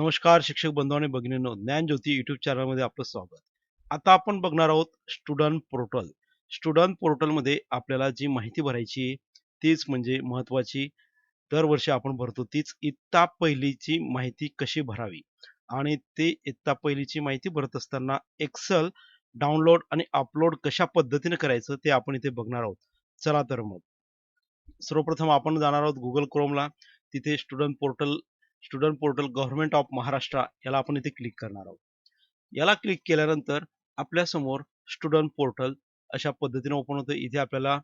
नमस्कार शिक्षक बंधू आणि भगिनींनो ज्ञानज्योती युट्यूब चॅनलमध्ये आपलं स्वागत. आता आपण बघणार आहोत स्टुडंट पोर्टल स्टुडंट पोर्टलमध्ये आपल्याला जी माहिती भरायची आहे तीच म्हणजे महत्त्वाची दरवर्षी आपण भरतो तीच इत्ता पहिलीची माहिती कशी भरावी? आणि ते इत्ता पहिलीची माहिती भरत असताना एक्सल डाउनलोड आणि अपलोड कशा पद्धतीने करायचं ते आपण इथे बघणार आहोत. चला तर मग. सर्वप्रथम आपण जाणार आहोत गुगल क्रोमला तिथे student portal student portal government of Maharashtra याला आपण इथे क्लिक करणार आहोत. याला क्लिक केल्यानंतर आपल्यासमोर स्टुडंट पोर्टल अशा पद्धतीने ओपन होतं. इथे आपल्याला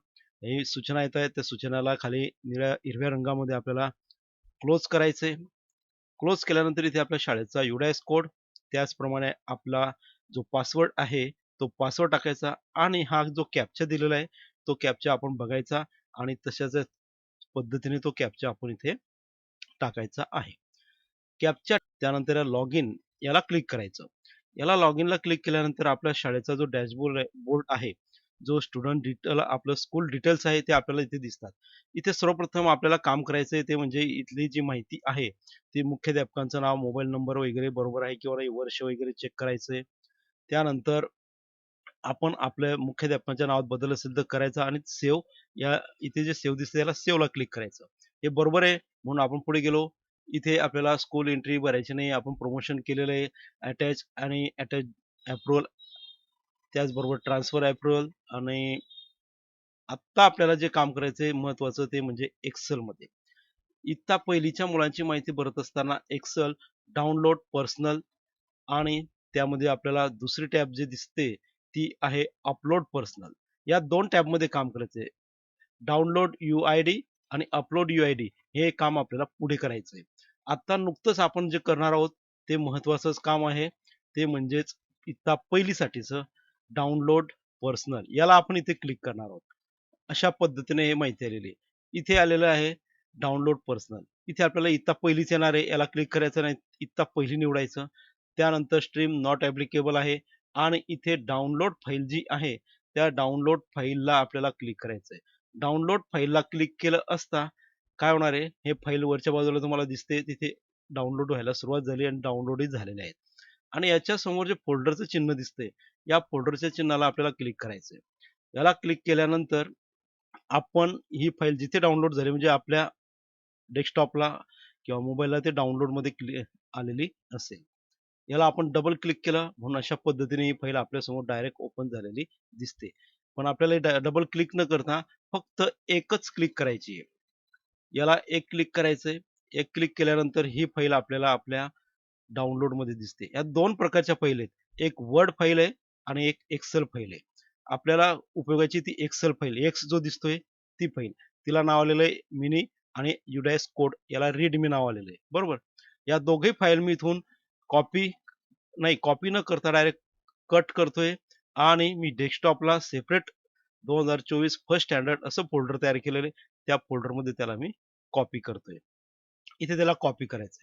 ही सूचना येत आहेत. त्या सूचनाला खाली निळ्या हिरव्या रंगामध्ये आपल्याला क्लोज करायचे क्लोज केल्यानंतर इथे आपल्या शाळेचा युडायस कोड त्याचप्रमाणे आपला जो पासवर्ड आहे तो पासवर्ड टाकायचा आणि हा जो कॅप्चा दिलेला आहे तो कॅप्चा आपण बघायचा आणि तशाच पद्धतीने तो कॅप्चा आपण इथे टाकायचा आहे. कॅपच्या त्यानंतर लॉग इन याला क्लिक करायचं. याला लॉग इनला क्लिक केल्यानंतर आपल्या शाळेचा जो डॅशबोर्ड बोर्ड आहे जो स्टुडंट डिटेल आपलं स्कूल डिटेल्स आहे ते आपल्याला इथे दिसतात. इथे सर्वप्रथम आपल्याला काम करायचं ते म्हणजे इथली जी माहिती आहे ती मुख्याध्यापकांचं नाव मोबाईल नंबर वगैरे बरोबर आहे किंवा वर्ष वगैरे चेक करायचंय. त्यानंतर आपण आपल्या मुख्याध्यापकांच्या नावात बदल असेल तर करायचा आणि सेव्ह या इथे जे सेव्ह दिसते त्याला सेव्हला क्लिक करायचं. हे बरोबर आहे म्हणून आपण पुढे गेलो. इथे आपल्याला स्कूल एंट्री भरायची नाही आपण प्रमोशन केलेलं आहे. अटॅच आणि अटॅच अप्रुव्हल त्याचबरोबर ट्रान्सफर अप्रुव्हल आणि आत्ता आपल्याला जे काम करायचं महत्वाचं ते म्हणजे एक्सेलमध्ये इत्ता पहिलीच्या मुलांची माहिती भरत असताना एक्सेल डाउनलोड पर्सनल आणि त्यामध्ये आपल्याला दुसरी टॅब जी दिसते ती आहे अपलोड पर्सनल या दोन टॅबमध्ये काम करायचंय डाउनलोड यू आय डी आणि अपलोड यू आय डी हे काम आपल्याला पुढे करायचंय आता नुकतंच आपण जे करणार आहोत ते महत्वाचंच काम आहे. ते म्हणजेच इत्ता पहिलीसाठीचं डाउनलोड पर्सनल. याला आपण इथे क्लिक करणार आहोत. अशा पद्धतीने हे माहिती आलेली आहे. इथे आलेलं आहे डाउनलोड पर्सनल. इथे आपल्याला इत्ता पहिलीच येणार आहे. याला क्लिक करायचं नाही. इत्ता पहिली निवडायचं. त्यानंतर स्ट्रीम नॉट ॲप्लिकेबल आहे आणि इथे डाउनलोड फाईल जी आहे त्या डाउनलोड फाईलला आपल्याला क्लिक करायचं आहे डाउनलोड फाईलला क्लिक केलं असता काय होणार आहे? हे फाईल वरच्या बाजूला तुम्हाला दिसते तिथे डाउनलोड व्हायला सुरुवात झाली आणि डाउनलोडही झालेले आहेत. आणि याच्या समोर जे फोल्डरचं चिन्ह दिसतंय या फोल्डरच्या चिन्हाला आपल्याला क्लिक करायचं आहे. याला क्लिक केल्यानंतर आपण ही फाईल जिथे डाउनलोड झाली म्हणजे आपल्या डेस्कटॉपला किंवा मोबाईलला ते डाउनलोडमध्ये क्लि आलेली असेल. याला आपण डबल क्लिक केलं म्हणून अशा पद्धतीने ही फाईल आपल्यासमोर डायरेक्ट ओपन झालेली दिसते. पण आपल्याला डबल क्लिक न करता फक्त एकच क्लिक करायची आहे. याला एक क्लिक करायचंय. एक क्लिक केल्यानंतर ही फाईल आपल्याला आपल्या डाउनलोडमध्ये दिसते. या दोन प्रकारच्या फाईल आहेत. एक वर्ड फाईल आहे आणि एक एक्सेल फाईल आहे. आपल्याला उपयोगाची ती एक्सेल फाईल एक्स जो दिसतोय ती फाईल. तिला नाव आलेलं आहे मिनी आणि युडायस कोड. याला रीडमी नाव आलेलं आहे. बरोबर? या दोघे फाईल मी इथून कॉपी नाही कॉपी न करता डायरेक्ट कट करतोय आणि मी डेस्कटॉपला सेपरेट दोन हजार चोवीस फर्स्ट स्टँडर्ड असं फोल्डर तयार केलेलं आहे. त्या फोल्डरमध्ये त्याला मी कॉपी करतोय. इथे त्याला कॉपी करायचं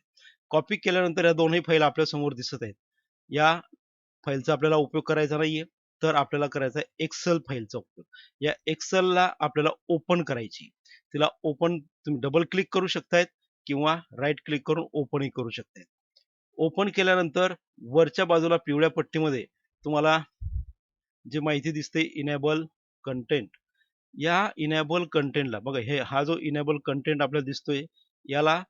कॉपी केल्यानंतर या दोन्ही फाईल आपल्यासमोर दिसत आहेत. या फाईलचा आपल्याला उपयोग करायचा नाहीये. तर आपल्याला करायचा आहे एक्सेल फाईलचा उपयोग. या एक्सेलला आपल्याला ओपन करायची. तिला ओपन तुम्ही डबल क्लिक करू शकतायत किंवा राईट क्लिक करून ओपनही करू शकतायत. ओपन केल्यानंतर वरच्या बाजूला पिवळ्या पट्टीमध्ये तुम्हाला जी माहिती दिसते इनेबल कंटेंट या इनेबल कंटेंटला बघा हे हा जो इनेबल कंटेंट आपल्याला दिसतोय याला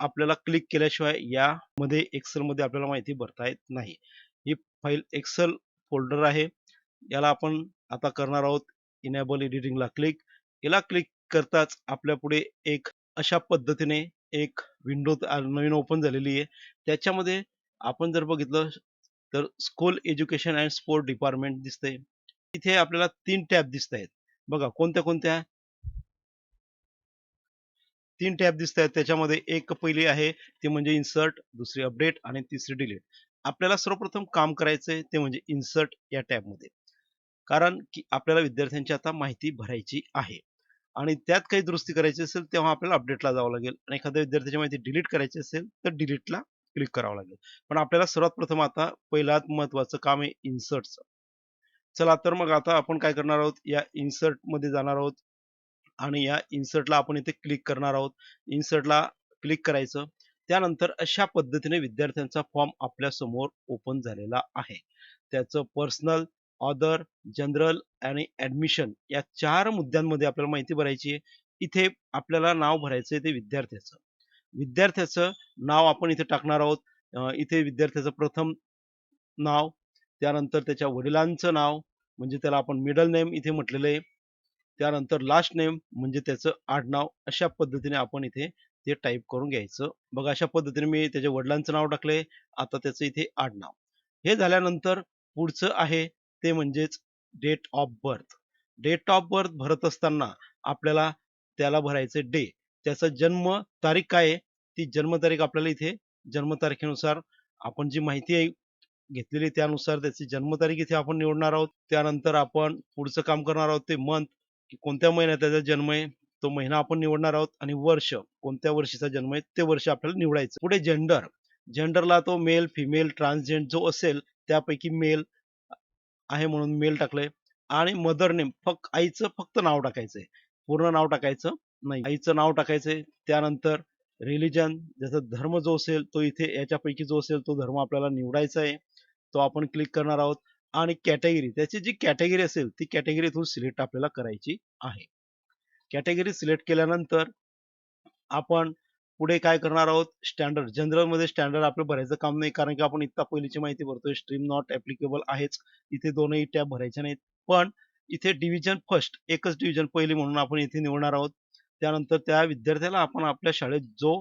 आपल्याला क्लिक केल्याशिवाय यामध्ये एक्सेलमध्ये आपल्याला माहिती भरता येत नाही. ही फाईल एक्सेल फोल्डर आहे. याला आपण आता करणार आहोत इनेबल एडिटिंगला क्लिक याला क्लिक करताच आपल्या पुढे एक अशा पद्धतीने एक विंडो नवीन ओपन झालेली आहे. त्याच्यामध्ये आपण जर बघितलं तर school education and sport department दिसतंय. इथे आपल्याला तीन टॅब दिसत आहेत. बघा कोणत्या कोणत्या? तीन टॅब दिसत आहेत. त्याच्यामध्ये एक पहिली आहे ती म्हणजे इन्सर्ट दुसरी अपडेट आणि तिसरी डिलीट. आपल्याला सर्वप्रथम काम करायचंय ते म्हणजे इन्सर्ट या टॅबमध्ये. कारण की आपल्याला विद्यार्थ्यांची आता माहिती भरायची आहे. आणि त्यात काही दुरुस्ती करायची असेल तेव्हा आपल्याला अपडेटला जावं लागेल. आणि एखाद्या विद्यार्थ्याची माहिती डिलीट करायची असेल तर डिलीटला क्लिक करावं लागेल. पण आपल्याला सर्वात प्रथम आता पहिल्यात महत्वाचं काम आहे इन्सर्टचं. चला तर मग आता आपण काय करणार आहोत या इन्सर्टमध्ये जाणार आहोत आणि या इन्सर्टला आपण इथे क्लिक करणार आहोत इन्सर्टला क्लिक करायचं त्यानंतर अशा पद्धतीने विद्यार्थ्यांचा फॉर्म आपल्यासमोर ओपन झालेला आहे. त्याचं पर्सनल, ऑदर जनरल आणि ऍडमिशन या चार मुद्द्यांमध्ये आपल्याला माहिती भरायची आहे. इथे आपल्याला नाव भरायचंय ते विद्यार्थ्याचं. विद्यार्थ्याचं नाव आपण इथे टाकणार आहोत. इथे विद्यार्थ्याचं प्रथम नाव, त्यानंतर त्याच्या वडिलांचं नाव, म्हणजे त्याला आपण मिडल नेम इथे म्हटलेलं आहे. त्यानंतर लास्ट नेम म्हणजे त्याचं आडनाव. अशा पद्धतीने आपण इथे ते टाईप करून घ्यायचं. बघा अशा पद्धतीने मी त्याच्या वडिलांचं नाव टाकलंय. आता त्याचं इथे आडनाव. हे झाल्यानंतर पुढचं आहे ते म्हणजेच date of birth. Date of birth भरत असताना आपल्याला त्याला भरायचं डे. त्याचा जन्म तारीख काय आहे? ती जन्मतारीख आपल्याला इथे जन्मतारखेनुसार आपण जी माहिती आहे घेतलेली त्यानुसार त्याची जन्मतारीख इथे आपण निवडणार आहोत. त्यानंतर आपण पुढचं काम करणार आहोत ते मंथ, की कोणत्या महिन्यात त्याचा जन्म आहे, तो महिना आपण निवडणार आहोत आणि वर्ष, कोणत्या वर्षीचा जन्म आहे ते वर्ष आपल्याला निवडायचं. पुढे जेंडर, जेंडरला तो मेल, फिमेल, ट्रान्सजेंडर जो असेल त्यापैकी मेल आहे म्हणून मेल टाकलंय आणि मदर नेम फक्त आईचं फक्त नाव टाकायचंय. पूर्ण नाव टाकायचं नाही. आईचं नाव टाकायचंय. त्यानंतर रिलिजन ज्याचा धर्म जो असेल तो इथे याच्यापैकी जो असेल तो धर्म आपल्याला निवडायचा आहे. तो आपण क्लिक करणार आहोत आणि कॅटेगरी त्याची जी कॅटेगरी असेल ती कॅटेगरी इथून सिलेक्ट आपल्याला करायची आहे. कॅटेगरी सिलेक्ट केल्यानंतर आपण पुढे काय करणार आहोत स्टँडर्ड जनरलमध्ये स्टँडर्ड आपलं भरायचं काम नाही कारण की आपण इतका पहिलीची माहिती भरतोय स्ट्रीम नॉट ऍप्लिकेबल आहेच. इथे दोनही टॅब भरायच्या नाहीत. पण इथे डिव्हिजन फर्स्ट एकच डिव्हिजन पहिली म्हणून आपण इथे निवडणार आहोत. त्यानंतर त्या विद्यार्थ्याला आपण आपल्या शाळेत जो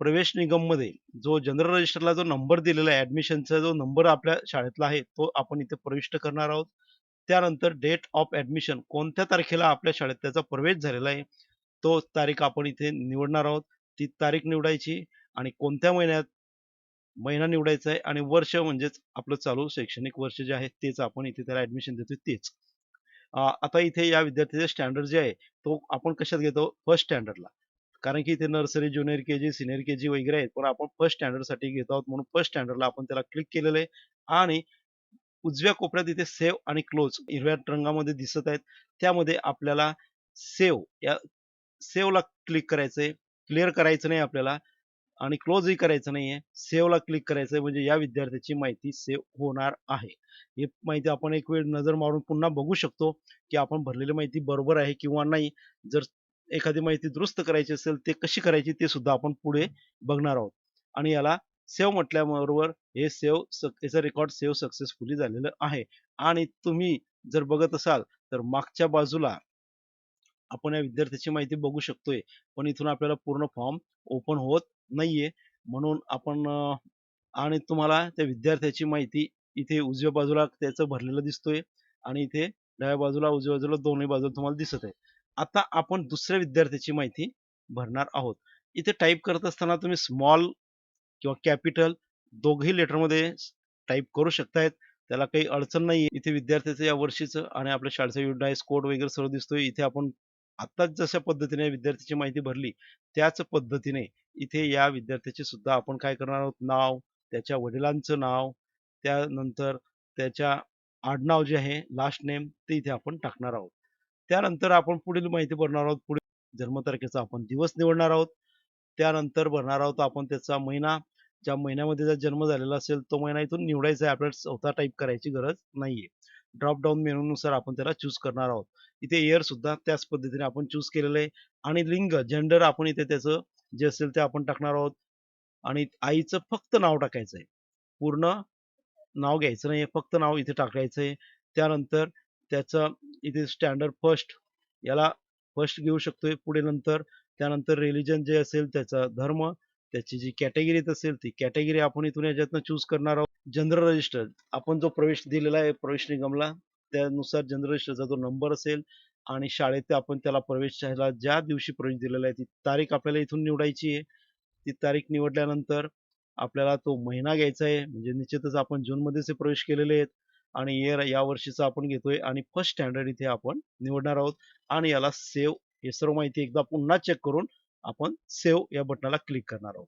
प्रवेश निगममध्ये जो जनरल रजिस्टरला जो नंबर दिलेला आहे ॲडमिशनचा जो नंबर आपल्या शाळेतला आहे तो आपण इथे प्रविष्ट करणार आहोत. त्यानंतर डेट ऑफ ॲडमिशन कोणत्या तारखेला आपल्या शाळेत त्याचा प्रवेश झालेला आहे, तो तारीख आपण इथे निवडणार आहोत. ती तारीख निवडायची आणि कोणत्या महिन्यात महिना निवडायचा आहे आणि वर्ष म्हणजेच आपलं चालू शैक्षणिक वर्ष जे आहे तेच आपण इथे त्याला ॲडमिशन देतोय तेच. आता इथे या विद्यार्थ्याचे स्टँडर्ड जे आहे तो आपण कशात घेतो फर्स्ट स्टँडर्डला. कारण की इथे nursery, junior K G, senior K G वगैरे आहेत. पण आपण फर्स्ट स्टँडर्डसाठी घेत आहोत म्हणून फर्स्ट स्टँडर्डला आपण त्याला क्लिक केलेलं आहे आणि उजव्या कोपऱ्यात इथे सेव्ह आणि क्लोज हिरव्या रंगामध्ये दिसत आहेत. त्यामध्ये आपल्याला सेव्ह या सेव्हला क्लिक करायचंय. क्लिअर करायचं नाही आपल्याला आणि क्लोजही करायचं नाहीये. सेव्हला क्लिक करायचंय म्हणजे या विद्यार्थ्याची माहिती सेव्ह होणार आहे. ही माहिती आपण एक वेळ नजर मारून पुन्हा बघू शकतो, की आपण भरलेली माहिती बरोबर आहे किंवा नाही. जर एखादी माहिती दुरुस्त करायची असेल ते कशी करायची ते सुद्धा आपण पुढे बघणार आहोत. आणि याला सेव्ह म्हटल्याबरोबर हे सेव्ह स याचं रेकॉर्ड सेव्ह सक्सेसफुली झालेलं आहे. आणि तुम्ही जर बघत असाल तर मागच्या बाजूला आपण या विद्यार्थ्याची माहिती बघू शकतोय. पण इथून आपल्याला पूर्ण फॉर्म ओपन होत नाहीये. म्हणून आपण आणि तुम्हाला त्या विद्यार्थ्याची माहिती इथे उजव्या बाजूला त्याचं भरलेलं दिसतोय आणि इथे डाव्या बाजूला, उजव्या बाजूला दोन्ही बाजूला तुम्हाला दिसत आहे. आता आपण दुसऱ्या विद्यार्थ्याची माहिती भरणार आहोत. इथे टाईप करत असताना तुम्ही स्मॉल किंवा कॅपिटल दोघेही लेटरमध्ये टाईप करू शकतायत. त्याला काही अडचण नाही इथे विद्यार्थ्याचं या वर्षीचं आणि आपल्या शाळेचा युडाईस कोड वगैरे सर्व दिसतोय. इथे आपण आत्ताच जशा पद्धतीने विद्यार्थ्याची माहिती भरली त्याच पद्धतीने इथे या विद्यार्थ्याची सुद्धा आपण काय करणार आहोत नाव, त्याच्या वडिलांचं नाव, त्यानंतर त्याच्या आडनाव जे आहे लास्ट नेम ते इथे आपण टाकणार आहोत. त्यानंतर आपण पुढील माहिती भरणार आहोत. पुढील जन्मतारखेचा आपण दिवस निवडणार आहोत. त्यानंतर भरणार आहोत आपण त्याचा महिना. ज्या महिन्यामध्ये त्याचा जन्म झालेला असेल तो महिना इथून निवडायचा आहे. आपल्याला स्वतः टाइप करायची गरज नाहीये. ड्रॉप डाउन मेनूनुसार आपण त्याला चूज करणार आहोत. इथे इयर सुद्धा त्याच पद्धतीने आपण चूज केलेलं आहे आणि लिंग जेंडर आपण इथे त्याचं जे असेल ते आपण टाकणार आहोत आणि आईचं फक्त नाव टाकायचं आहे. पूर्ण नाव घ्यायचं नाहीये. फक्त नाव इथे टाकायचं आहे. त्यानंतर त्याचा इथे स्टँडर्ड फर्स्ट याला फर्स्ट घेऊ शकतोय. पुढे नंतर त्यानंतर रिलिजन जे असेल त्याचा धर्म, त्याची जी कॅटेगरी असेल ती कॅटेगरी आपण इथून याच्यातनं चूज करणार आहोत. जनरल रजिस्टर आपण जो प्रवेश दिलेला आहे प्रवेश निगमला त्यानुसार जनरल रजिस्टरचा जो नंबर असेल आणि शाळेत आपण त्याला प्रवेशाला ज्या दिवशी प्रवेश दिलेला आहे ती तारीख आपल्याला इथून निवडायची आहे. ती तारीख निवडल्यानंतर आपल्याला तो महिना घ्यायचा आहे. म्हणजे निश्चितच आपण जूनमध्येच प्रवेश केलेले आहेत आणि इयर या वर्षीचा आपण घेतोय आणि फर्स्ट स्टँडर्ड इथे आपण निवडणार आहोत. आणि याला सेव्ह हे सर्व माहिती एकदा पुन्हा चेक करून आपण सेव्ह या बटनाला क्लिक करणार आहोत.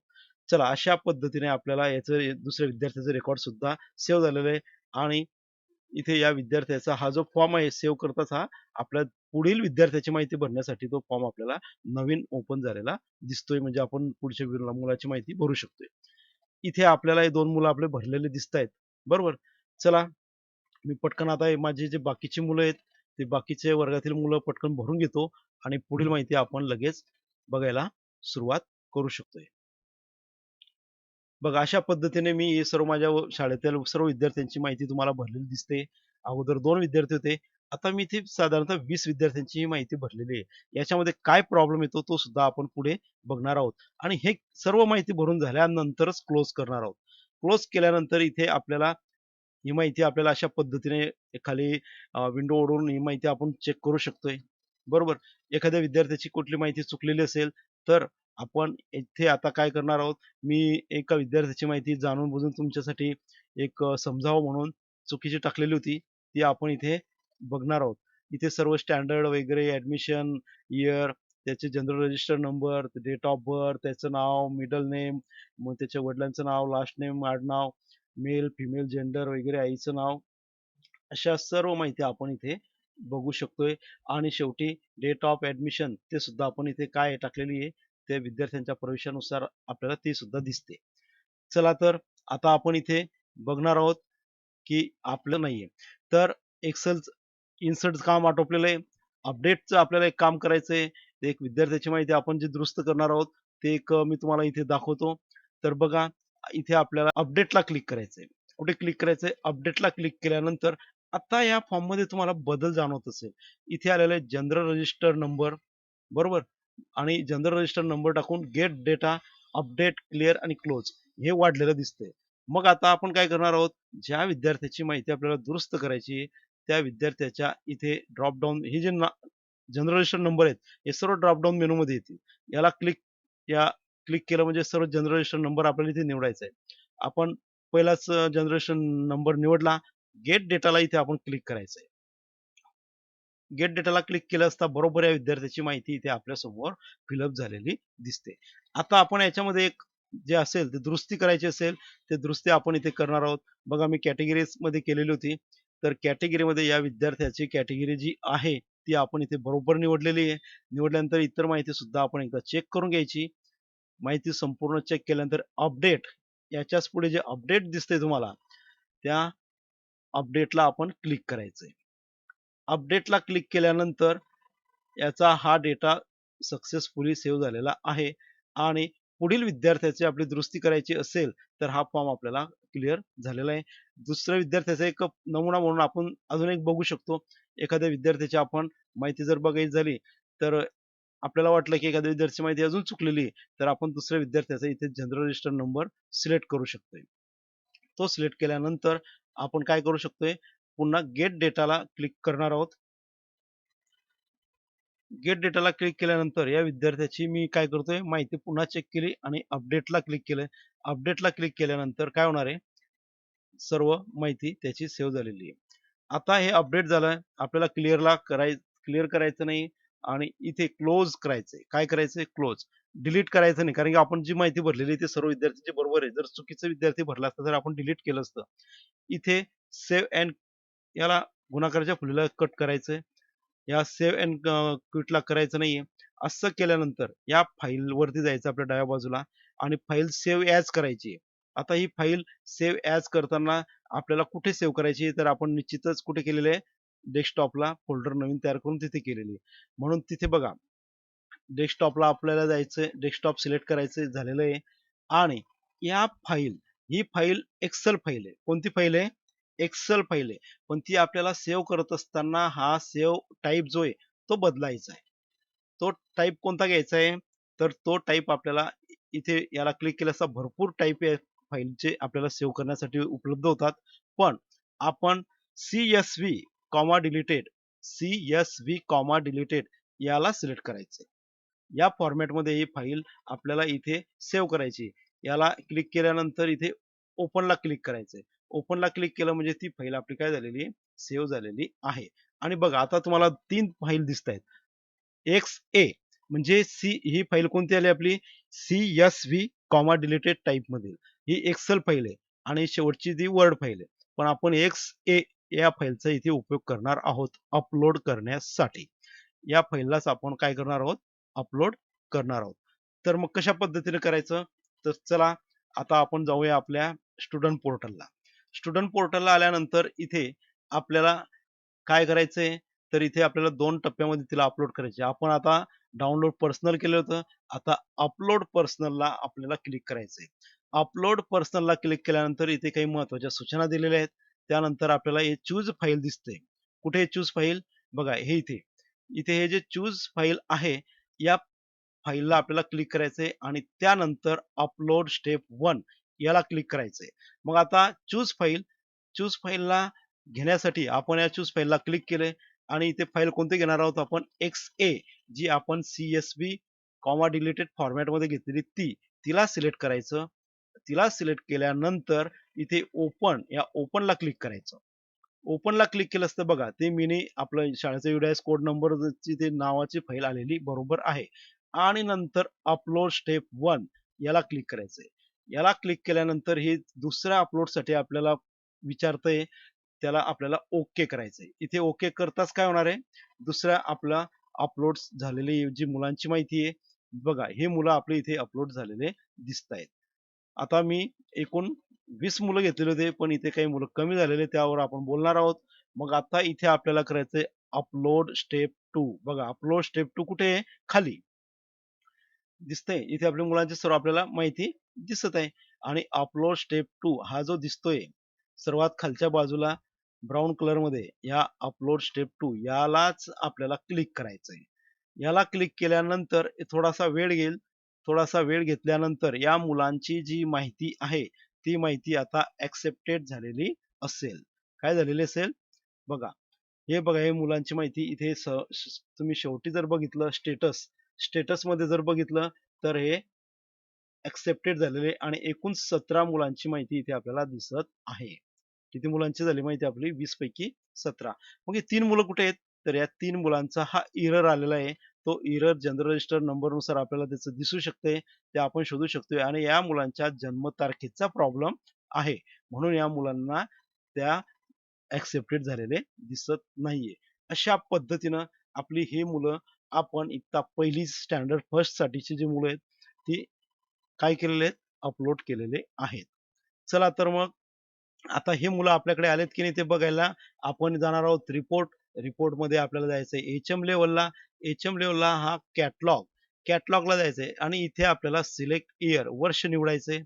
चला अशा पद्धतीने आपल्याला याचं दुसऱ्या विद्यार्थ्याचं रेकॉर्ड सुद्धा सेव्ह झालेलं आहे. आणि इथे या विद्यार्थ्याचा हा जो फॉर्म आहे सेव्ह करताच हा आपल्या पुढील विद्यार्थ्याची माहिती भरण्यासाठी तो फॉर्म आपल्याला नवीन ओपन झालेला दिसतोय. म्हणजे आपण पुढच्या मुलाची माहिती भरू शकतोय. इथे आपल्याला हे दोन मुलं आपले भरलेले दिसत आहेत बरोबर? चला मी पटकन आता हे माझे जे बाकीची मुलं आहेत ते बाकीचे वर्गातील मुलं पटकन भरून घेतो आणि पुढील माहिती आपण लगेच बघायला सुरुवात करू शकतोय. बघा अशा पद्धतीने मी सर्व माझ्या शाळेतील सर्व विद्यार्थ्यांची माहिती तुम्हाला भरलेली दिसते. अगोदर दोन विद्यार्थी होते. आता मी इथे साधारणतः वीस विद्यार्थ्यांची ही माहिती भरलेली आहे. याच्यामध्ये काय प्रॉब्लेम येतो तो सुद्धा आपण पुढे बघणार आहोत. आणि हे सर्व माहिती भरून झाल्यानंतरच क्लोज करणार आहोत. क्लोज केल्यानंतर इथे आपल्याला ही माहिती आपल्याला अशा पद्धतीने खाली विंडो ओढून ही माहिती आपण चेक करू शकतोय. बरोबर? एखाद्या विद्यार्थ्याची कुठली माहिती चुकलेली असेल तर आपण इथे आता काय करणार आहोत? मी एका विद्यार्थ्याची माहिती जाणून बुजून तुमच्यासाठी एक समजावं म्हणून चुकीची टाकलेली होती ती आपण इथे बघणार आहोत. इथे सर्व स्टँडर्ड वगैरे ऍडमिशन इयर त्याचे general register number date of birth त्याचं नाव मिडल नेम मग त्याच्या वडिलांचं नाव लास्ट नेम आडनाव मेल फिमेल जेंडर वगैरे आईचं नाव अशा सर्व माहिती आपण इथे बघू शकतोय. आणि शेवटी डेट ऑफ ऍडमिशन ते सुद्धा आपण इथे काय टाकलेली आहे त्या विद्यार्थ्यांच्या प्रवेशानुसार आपल्याला ते सुद्धा दिसते. चला तर आता आपण इथे बघणार आहोत की आपलं नाहीये. तर एक्सेल इन्सर्ट काम आटोपलेलं आहे. अपडेटचं आपल्याला एक काम करायचं आहे एक विद्यार्थ्याची माहिती आपण जे दुरुस्त करणार आहोत ते एक मी तुम्हाला इथे दाखवतो. तर बघा इथे आपल्याला अपडेटला क्लिक करायचंय. कुठे क्लिक करायचंय? अपडेटला क्लिक केल्यानंतर आता या फॉर्ममध्ये तुम्हाला बदल जाणवत असेल. इथे आलेले आहे जनरल रजिस्टर नंबर बरोबर? आणि जनरल रजिस्टर नंबर टाकून गेट डेटा अपडेट क्लिअर आणि क्लोज हे वाढलेलं दिसतंय. मग आता आपण काय करणार आहोत? ज्या विद्यार्थ्याची माहिती आपल्याला दुरुस्त करायची त्या विद्यार्थ्याच्या इथे ड्रॉप डाऊन हे जे जनरल रजिस्टर नंबर आहेत हे सर्व ड्रॉप डाऊन येतील. याला क्लिक या क्लिक केलं म्हणजे सर्व जनरेशन नंबर आपल्याला इथे निवडायचा आहे. आपण पहिलाच जनरेशन नंबर निवडला गेट डेटाला इथे आपण क्लिक करायचं आहे गेट डेटाला क्लिक केलं असता बरोबर या विद्यार्थ्याची माहिती इथे आपल्यासमोर फिलअप झालेली दिसते. आता आपण याच्यामध्ये एक जे असेल ते दुरुस्ती करायची असेल ते दुरुस्ती आपण इथे करणार आहोत. बघा मी कॅटेगरीजमध्ये केलेली होती. तर कॅटेगरीमध्ये या विद्यार्थ्याची कॅटेगरी जी आहे ती आपण इथे बरोबर निवडलेली आहे. निवडल्यानंतर इतर माहिती सुद्धा आपण एकदा चेक करून घ्यायची. माहिती संपूर्ण चेक केल्यानंतर अपडेट याच्याच पुढे जे अपडेट दिसते तुम्हाला त्या अपडेटला आपण क्लिक करायचंय. अपडेटला क्लिक केल्यानंतर याचा हा डेटा सक्सेसफुली सेव्ह झालेला आहे आणि पुढील विद्यार्थ्याची आपली दुरुस्ती करायची असेल तर हा फॉर्म आपल्याला क्लिअर झालेला आहे. दुसऱ्या विद्यार्थ्याचा एक नमुना म्हणून आपण अजून एक बघू शकतो. एखाद्या विद्यार्थ्याची आपण माहिती जर बघायची झाली तर आपल्याला वाटलं की एखाद्या विद्यार्थ्याची माहिती अजून चुकलेली आहे तर आपण दुसऱ्या विद्यार्थ्याचा इथे जनरल रजिस्टर नंबर सिलेक्ट करू शकतोय. तो सिलेक्ट केल्यानंतर आपण काय करू शकतोय? पुन्हा गेट डेटाला क्लिक करणार आहोत. गेट डेटाला क्लिक केल्यानंतर या विद्यार्थ्याची मी काय करतोय? माहिती पुन्हा चेक केली आणि अपडेटला क्लिक केलं अपडेटला क्लिक केल्यानंतर काय होणार आहे? सर्व माहिती त्याची सेव्ह झालेली आहे. आता हे अपडेट झालं. आपल्याला क्लिअरला कराय क्लिअर करायचं नाही. आणि इथे क्लोज करायचंय. काय करायचंय? क्लोज डिलीट करायचं नाही. कारण की आपण जी माहिती भरलेली ते सर्व विद्यार्थ्यांची बरोबर आहे जर चुकीचं विद्यार्थी भरला असता तर आपण डिलीट केलं असतं. इथे सेव्ह अँड याला गुणाकाराच्या फुलीला कट करायचंय. या सेव्ह अँड क्विटला करायचं नाहीये. असं केल्यानंतर या फाईल वरती जायचं आपल्या डाव्या बाजूला आणि फाईल सेव्ह ॲज करायची आहे. आता ही फाईल सेव्ह ॲज करताना आपल्याला कुठे सेव्ह करायची तर आपण निश्चितच कुठे केलेले आहे? डेस्कटॉपला फोल्डर नवीन तयार करून तिथे केलेली आहे. म्हणून तिथे बघा डेस्कटॉपला आपल्याला जायचंय डेस्कटॉप सिलेक्ट करायचं झालेलं आहे. आणि या फाईल ही फाईल एक्सेल फाईल आहे. कोणती फाईल आहे? एक्सेल फाईल आहे. पण ती आपल्याला सेव्ह करत असताना हा सेव्ह टाईप जो आहे तो बदलायचा आहे. तो टाईप कोणता घ्यायचा आहे? तर तो टाईप आपल्याला इथे याला क्लिक केल्याचा भरपूर टाईप फाईलचे आपल्याला सेव्ह करण्यासाठी उपलब्ध होतात. पण आपण C S V comma delimited C S V comma delimited याला सिलेक्ट करायचे या फॉर्मॅटमध्ये ही फाईल आपल्याला इथे सेव्ह करायची याला क्लिक केल्यानंतर इथे ओपनला क्लिक करायचंय. ओपनला क्लिक केलं म्हणजे ती फाईल आपली काय झालेली आहे? सेव्ह झालेली आहे. आणि बघा आता तुम्हाला तीन फाईल दिसत आहेत. एक्स ए म्हणजे सी ही फाईल कोणती आली आपली? C S V comma delimited type मधील. ही एक्सेल फाईल आहे आणि शेवटची ती वर्ड फाईल आहे. पण आपण एक्स ए या फाईलचा इथे उपयोग करणार आहोत अपलोड करण्यासाठी. या फाईललाच आपण काय करणार आहोत? अपलोड करणार आहोत. तर मग कशा पद्धतीने करायचं? तर चला आता आपण जाऊया आपल्या स्टुडंट पोर्टलला. स्टुडंट पोर्टलला आल्यानंतर इथे आपल्याला काय करायचंय? तर इथे आपल्याला दोन टप्प्यामध्ये तिला अपलोड करायचे आपण आता डाउनलोड पर्सनल केलं होतं. आता अपलोड पर्सनलला आपल्याला क्लिक करायचंय. अपलोड पर्सनलला क्लिक केल्यानंतर इथे काही महत्त्वाच्या सूचना दिलेल्या आहेत. त्यानंतर आपल्याला हे चूज फाईल दिसते. कुठे चूज फाईल बघा हे इथे. इथे हे जे चूज फाईल आहे या फाईलला आपल्याला क्लिक करायचंय आणि त्यानंतर अपलोड स्टेप वन याला क्लिक करायचंय. मग आता चूज फाईल चूज फाईलला घेण्यासाठी आपण या चूज फाईलला क्लिक केले आणि इथे फाईल कोणते घेणार आहोत आपण? एक्स ए जी आपण C S V comma delimited फॉर्मॅटमध्ये घेतलेली ती तिला सिलेक्ट करायचं. तिला सिलेक्ट केल्यानंतर इथे ओपन या ओपनला क्लिक करायचं. ओपनला क्लिक केलं असतं बघा ते मिनी आपलं शाळेचा युडायस कोड नंबर ते नावाची फाईल आलेली बरोबर आहे. आणि नंतर अपलोड स्टेप वन याला क्लिक करायचंय. याला क्लिक केल्यानंतर हे दुसऱ्या अपलोडसाठी आपल्याला विचारतंय त्याला आपल्याला ओके करायचंय. इथे ओके करताच काय होणार आहे? दुसऱ्या आपला अपलोड झालेली जी मुलांची माहिती आहे बघा हे मुलं आपले इथे अपलोड झालेले दिसत आहेत आता मी एकूण वीस मुलं घेतलेले होते पण इथे काही मुलं कमी झालेले त्यावर आपण बोलणार आहोत. मग आता इथे आपल्याला करायचंय अपलोड स्टेप टू बघा अपलोड स्टेप टू कुठे आहे? खाली. दिसतंय. इथे आपल्या मुलांची सर्व आपल्याला माहिती दिसत आहे. आणि अपलोड स्टेप टू हा जो दिसतोय सर्वात खालच्या बाजूला ब्राऊन कलरमध्ये या अपलोड स्टेप टू यालाच आपल्याला क्लिक करायचंय. याला क्लिक केल्यानंतर थोडासा वेळ घेईल. थोडासा वेळ घेतल्यानंतर या मुलांची जी माहिती आहे ती माहिती आता ऍक्सेप्टेड झालेली असेल. काय झालेली असेल? बघा हे बघा हे मुलांची माहिती इथे तुम्ही शेवटी जर बघितलं स्टेटस स्टेटसमध्ये जर बघितलं तर हे ऍक्सेप्टेड झालेले आणि एकूण सतरा मुलांची माहिती इथे आपल्याला दिसत आहे. किती मुलांची झाली माहिती आपली? वीस पैकी सतरा. मग हे तीन मुलं कुठे आहेत? तर या तीन मुलांचा हा इरर आलेला आहे. तो इरर जनरल रजिस्टर नंबरनुसार आपल्याला त्याचं दिसू शकते ते आपण शोधू शकतोय आणि या मुलांच्या जन्मतारखेचा प्रॉब्लेम आहे. म्हणून या मुलांना त्या ऍक्सेप्टेड झालेले दिसत नाहीये. अशा पद्धतीनं आपली ही मुलं आपण इतका पहिली स्टँडर्ड फर्स्ट साठीची जी मुलं आहेत ती काय केलेले आहेत? अपलोड केलेले आहेत. चला तर मग आता हे मुलं आपल्याकडे आलेत की नाही ते बघायला आपण जाणार आहोत. रिपोर्ट रिपोर्टमध्ये आपल्याला जायचंय एच एम लेवलला एच एम लेवलला हा कॅटलॉग कॅटलॉगला जायचंय आणि इथे आपल्याला सिलेक्ट इयर वर्ष निवडायचे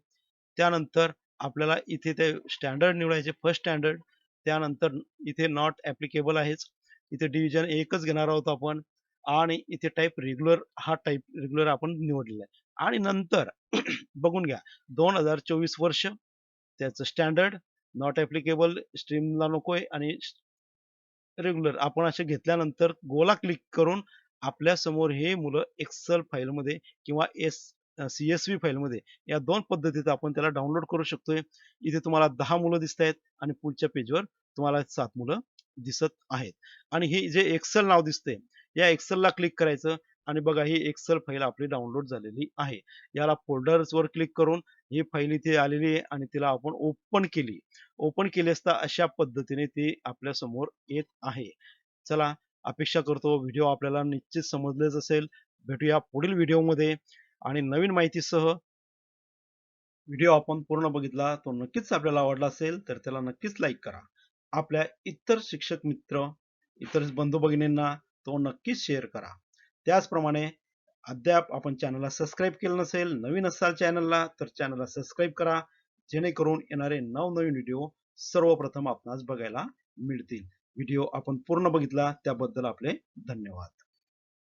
त्यानंतर आपल्याला इथे ते स्टँडर्ड निवडायचे फर्स्ट स्टँडर्ड त्यानंतर इथे नॉट ॲप्लिकेबल आहेच. इथे डिव्हिजन एकच घेणार आहोत आपण. आणि इथे टाईप रेग्युलर हा टाईप रेग्युलर आपण निवडलेला आहे. आणि नंतर बघून घ्या. दोन हजार चोवीस वर्ष त्याचं स्टँडर्ड नॉट ऍप्लिकेबल स्ट्रीमला नकोय. आणि रेग्युलर. आपण असे घेतल्यानंतर गोला क्लिक करून आपल्यासमोर हे मुलं एक्सेल फाईलमध्ये किंवा एस सी एस व्ही फाईलमध्ये या दोन पद्धतीत आपण त्याला डाउनलोड करू शकतोय. इथे तुम्हाला दहा मुलं दिसत आहेत आणि पुढच्या पेजवर तुम्हाला सात मुलं दिसत आहेत. आणि हे जे एक्सेल नाव दिसते या एक्सेलला क्लिक करायचं आणि बघा ही एक्सेल फाईल आपली डाउनलोड झालेली आहे. याला फोल्डर्स वर क्लिक करून ही फाईल इथे आलेली आहे आणि तिला आपण ओपन केली. ओपन केली असता अशा पद्धतीने ती आपल्यासमोर येत आहे. चला अपेक्षा करतो व्हिडिओ आपल्याला निश्चित समजलेच असेल. भेटूया पुढील व्हिडिओमध्ये आणि नवीन माहितीसह. व्हिडिओ आपण पूर्ण बघितला तो नक्कीच आपल्याला आवडला असेल तर त्याला नक्कीच लाईक करा. आपल्या इतर शिक्षक मित्र इतर बंधू भगिनींना तो नक्कीच शेअर करा. त्याचप्रमाणे अद्याप आपण चॅनलला सबस्क्राईब केलं नसेल नवीन असाल चॅनलला तर चॅनलला सबस्क्राईब करा. जेणेकरून येणारे नवनवीन व्हिडिओ सर्वप्रथम आपणास बघायला मिळतील. व्हिडिओ आपण पूर्ण बघितला त्याबद्दल आपले धन्यवाद.